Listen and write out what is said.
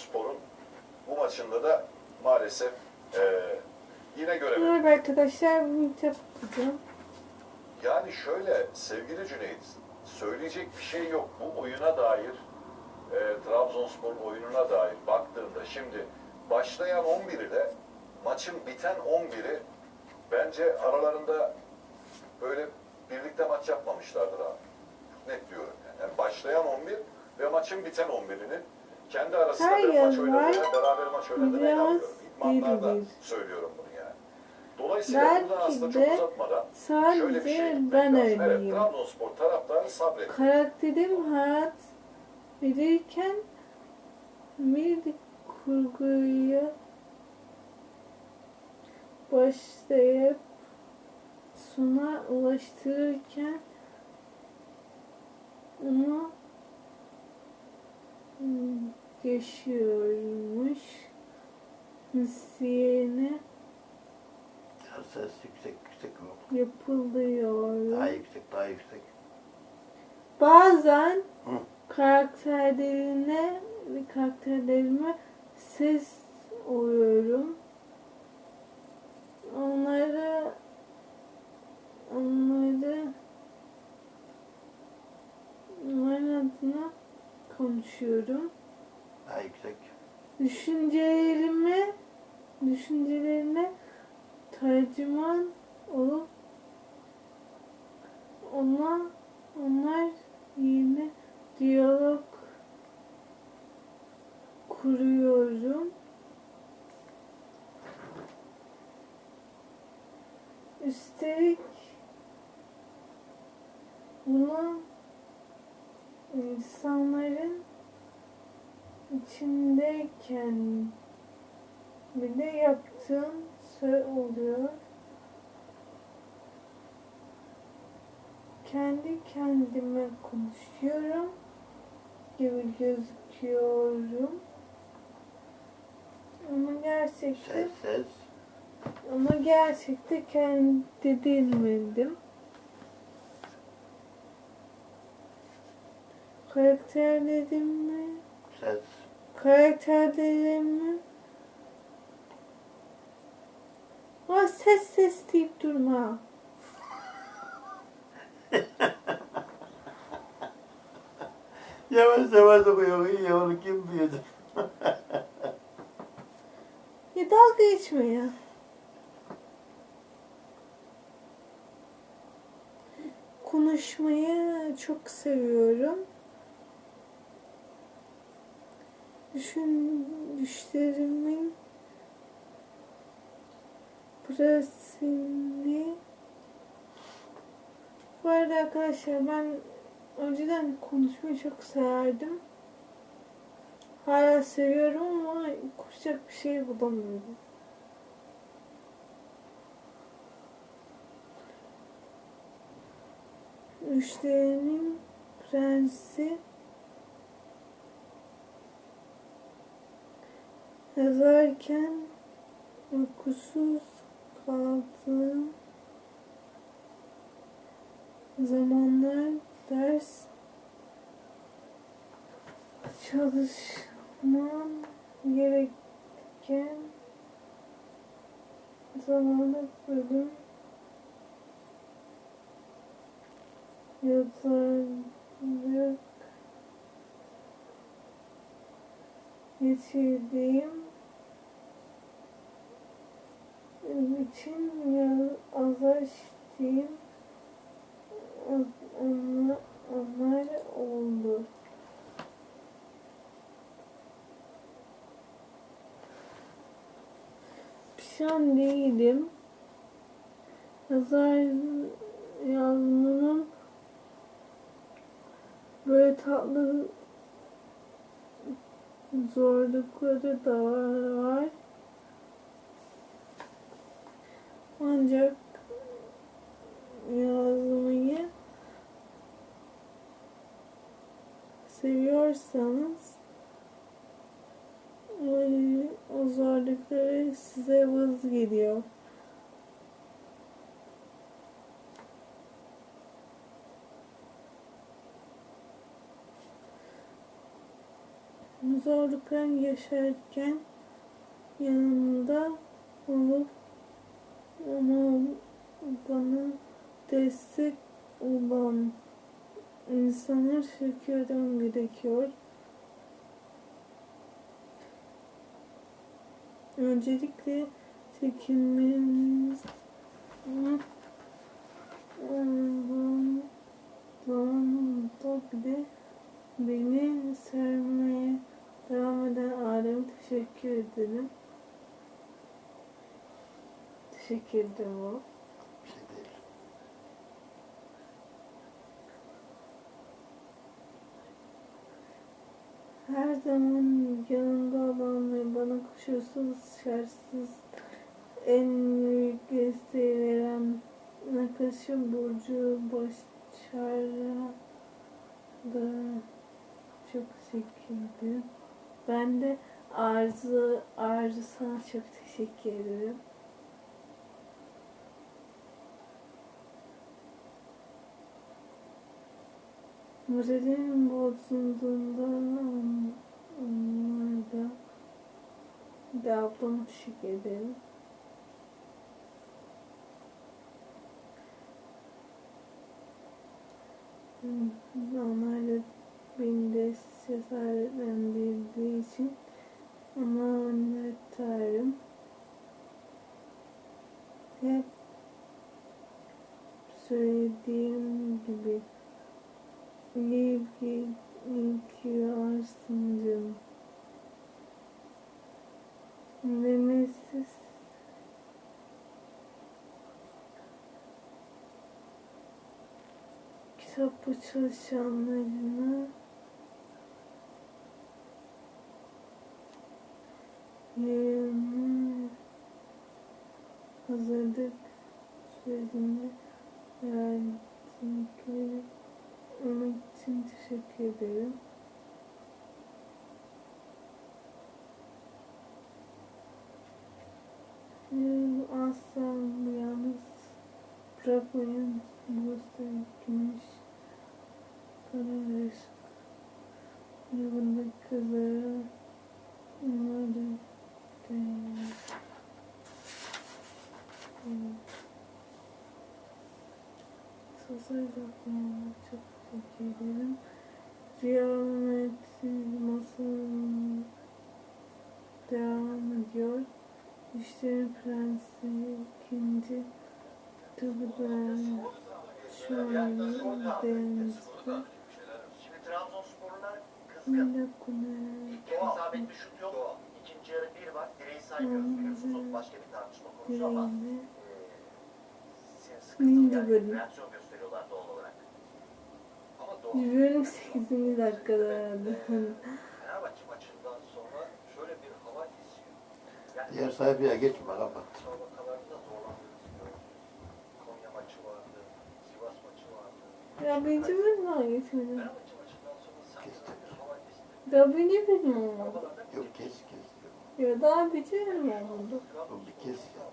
Trabzonspor'un bu maçında da maalesef e, yine göremedik. Merhaba arkadaşlar. Yani şöyle sevgili Cüneyt, söyleyecek bir şey yok. Bu oyuna dair, e, Trabzonspor oyununa dair baktığında şimdi başlayan 11 ile maçın biten 11'i bence aralarında böyle birlikte maç yapmamışlardır abi. Net diyorum yani. yani başlayan 11 ve maçın biten 11'inin kendi arasında Her bir maç var. beraber maç oynadığına Biraz değildir. söylüyorum bunu yani. Dolayısıyla burada Belki aslında çok uzatmadan Şöyle bir şey ben lazım. Evet, öyleyim. Trabzonspor taraftarı sabret. Karakterim hayat verirken bir kurguya başlayıp sona ulaştırırken onu yaşıyormuş hissiyene Ya ses yüksek yüksek mi? yapılıyor. Daha yüksek daha yüksek. Bazen Hı. karakterlerine ve karakterlerime ses oluyorum. Onları konuşuyorum. Daha yüksek. Düşüncelerime düşüncelerine tercüman olup ona onlar yeni diyalog kuruyorum. Üstelik bunu insanların içindeyken bile yaptığım şey oluyor. Kendi kendime konuşuyorum gibi gözüküyorum. Ama gerçekten Ses ses. ama gerçekte kendi değilmedim. Karakterlerimi Ses. Karakterlerimi Aa, ses ses deyip durma. Yavaş yavaş okuyor. İyi onu kim duyacak? Ya dalga geçme ya. Konuşmayı çok seviyorum. Düşün, düşlerimin pratiğini Bu arada arkadaşlar ben önceden konuşmayı çok severdim. Hala seviyorum ama konuşacak bir şey bulamıyorum. Müşterinin prensi yazarken uykusuz kaldığım zamanlar ders çalışmam gereken zamanı bölüm yazarlık geçirdiğim için ya- azar işittiğim onlar, onlar oldu. Pişman değilim. Yazar yazmanın böyle tatlı zorlukları da var. Ancak yazmayı seviyorsanız o, zorlukları size vız geliyor. zorluklar yaşarken yanımda olup ama destek olan insanlar şükürden gerekiyor. Öncelikle çekinmemiz olan zamanında bile beni sevmeye devam eden aileme teşekkür ederim. Teşekkür ederim o. Bir şey değil. Her zaman yanımda olan ve bana koşulsuz şartsız en büyük desteği veren arkadaşım Burcu Başar'a da çok teşekkür ederim. Ben de Arzu, Arzu sana çok teşekkür ederim. Moralim bozulduğunda onlarda da ablama teşekkür ederim. Onlar da beni de cesaretlendirdiği için ona minnettarım. Hep söylediğim gibi iyi ki, iyi ki varsın canım. Nemesiz kitaplı çalışanlarına yayını hazırlık sürecinde yardımcı olmak için teşekkür ederim. Asla yalnız bırakmayın. Burası gümüş. Karabaş. Yolunda kızlara. Umarım. Değer. Sosyal yapmaya çok teşekkür ederim. Ziyaretsiz masanın devam ediyor. İşlerin prensi ikinci tabuda şu an kızgın. Millet İlk isabetli şut yok. İkinci yarı bir var. Direği saymıyoruz biliyorsunuz. Başka bir tartışma konusu ama yani. bölüm? Reaksiyon gösteriyorlar doğal olarak. Ama doğal. bölüm 8. dakikada. Fenerbahçe maçından sonra şöyle bir hava esiyor. Yani Diğer sayfaya geçme kapat. müsabakalarda zorlanıyoruz diyoruz. Konya maçı vardı. Sivas maçı vardı. Ya birinci bölüm daha geçmedi. Fenerbahçe maçından sonra sanki bir hava esti. Daha birinci bölüm. Havalarda bir Yok kes kes. Ya daha birinci bölüm olmadı. Oğlum bir kes ya.